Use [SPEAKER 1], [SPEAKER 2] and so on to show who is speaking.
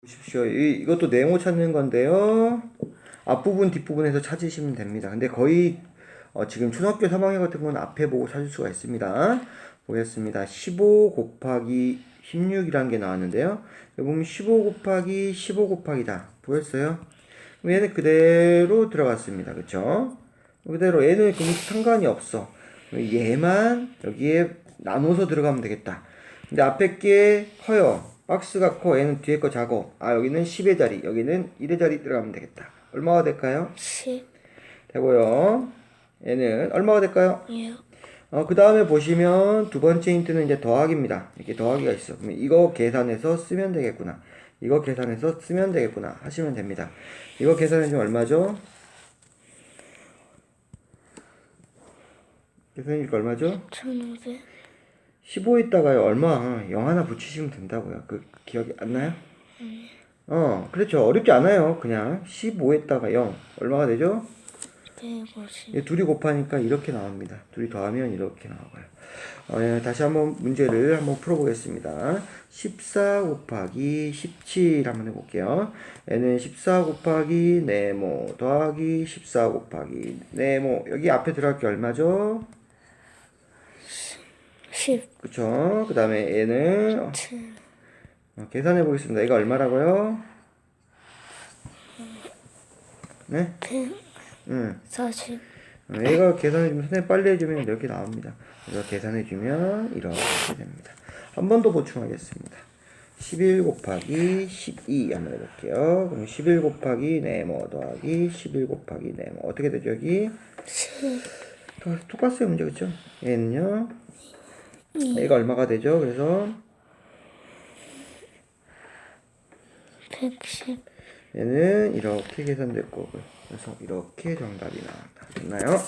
[SPEAKER 1] 보십시오. 이, 이것도 네모 찾는 건데요. 앞부분, 뒷부분에서 찾으시면 됩니다. 근데 거의 어, 지금 초등학교 3학년 같은 건 앞에 보고 찾을 수가 있습니다. 보겠습니다. 15 곱하기 16이라는 게 나왔는데요. 보면 15 곱하기 15 곱하기다. 보였어요? 그럼 얘는 그대로 들어갔습니다. 그쵸? 그대로 얘는 그럼 상관이 없어. 얘만 여기에 나눠서 들어가면 되겠다. 근데 앞에 게 커요. 박스가 커. 얘는 뒤에 거 작어. 아, 여기는 10의 자리, 여기는 1의 자리 들어가면 되겠다. 얼마가 될까요?
[SPEAKER 2] 10.
[SPEAKER 1] 되고요. 얘는 얼마가 될까요?
[SPEAKER 2] 예.
[SPEAKER 1] 어, 그 다음에 보시면 두 번째 힌트는 이제 더하기입니다. 이렇게 더하기가 있어. 그러면 이거 계산해서 쓰면 되겠구나. 이거 계산해서 쓰면 되겠구나. 하시면 됩니다. 이거 계산해주면 얼마죠? 계산해주니까 얼마죠?
[SPEAKER 2] 1500.
[SPEAKER 1] 15에다가요, 얼마, 0 하나 붙이시면 된다고요. 그, 기억이 안 나요? 어, 그렇죠. 어렵지 않아요. 그냥 15에다가 0. 얼마가 되죠?
[SPEAKER 2] 150.
[SPEAKER 1] 예, 둘이 곱하니까 이렇게 나옵니다. 둘이 더하면 이렇게 나와요. 어, 예, 다시 한번 문제를 한번 풀어보겠습니다. 14 곱하기 17 한번 해볼게요. 얘는 14 곱하기 네모 더하기 14 곱하기 네모 여기 앞에 들어갈 게 얼마죠?
[SPEAKER 2] 10.
[SPEAKER 1] 그쵸? 그 다음에 얘는
[SPEAKER 2] 7.
[SPEAKER 1] 어, 계산해 보겠습니다. 이거 얼마라고요? 네?
[SPEAKER 2] 100.
[SPEAKER 1] 응.
[SPEAKER 2] 40.
[SPEAKER 1] 어, 얘가 계산해주면 선생님 빨리 해주면 이렇게 나옵니다. 이거 계산해주면 이렇게 됩니다. 한 번 더 보충하겠습니다. 11 곱하기 12 한번 해볼게요. 그럼 11 곱하기 네모 더하기 11 곱하기 네모 어떻게 되죠 여기?
[SPEAKER 2] 7.
[SPEAKER 1] 또- 똑같아요 문제 그쵸? 얘는요 얘가 얼마가 되죠? 그래서
[SPEAKER 2] 110.
[SPEAKER 1] 얘는 이렇게 계산될 거고요. 그래서 이렇게 정답이 나왔다. 됐나요?